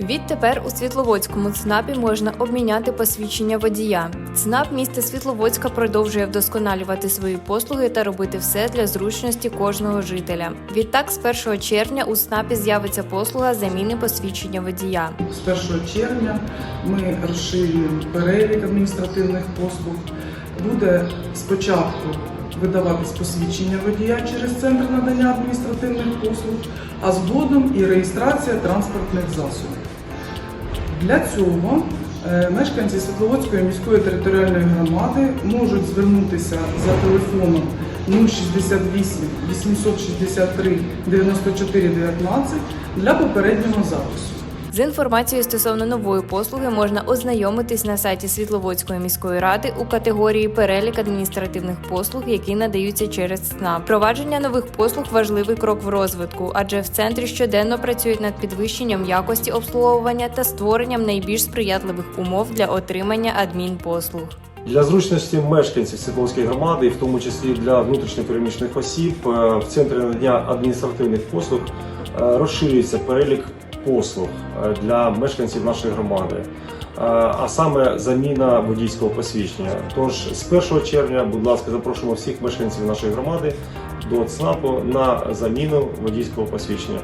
Відтепер у Світловодському ЦНАПі можна обміняти посвідчення водія. ЦНАП міста Світловодська продовжує вдосконалювати свої послуги та робити все для зручності кожного жителя. Відтак, з 1 червня у ЦНАПі з'явиться послуга заміни посвідчення водія. З 1 червня ми розширюємо перелік адміністративних послуг. Буде спочатку видаватись посвідчення водія через центр надання адміністративних послуг, а згодом і реєстрація транспортних засобів. Для цього е, мешканці Світловодської міської територіальної громади можуть звернутися за телефоном 068 863 94 19 для попереднього запису. З інформацією стосовно нової послуги можна ознайомитись на сайті Світловодської міської ради у категорії перелік адміністративних послуг, які надаються через ЦНАП. Впровадження нових послуг важливий крок в розвитку, адже в центрі щоденно працюють над підвищенням якості обслуговування та створенням найбільш сприятливих умов для отримання адмінпослуг. Для зручності мешканців Світловської громади, і в тому числі для внутрішньопереміщених осіб, е, в центрі надання адміністративних послуг е, розширюється перелік послуг е, для мешканців нашої громади, Е, а саме заміна водійського посвідчення. Тож з 1 червня, будь ласка, запрошуємо всіх мешканців нашої громади до ЦНАПу на заміну водійського посвідчення.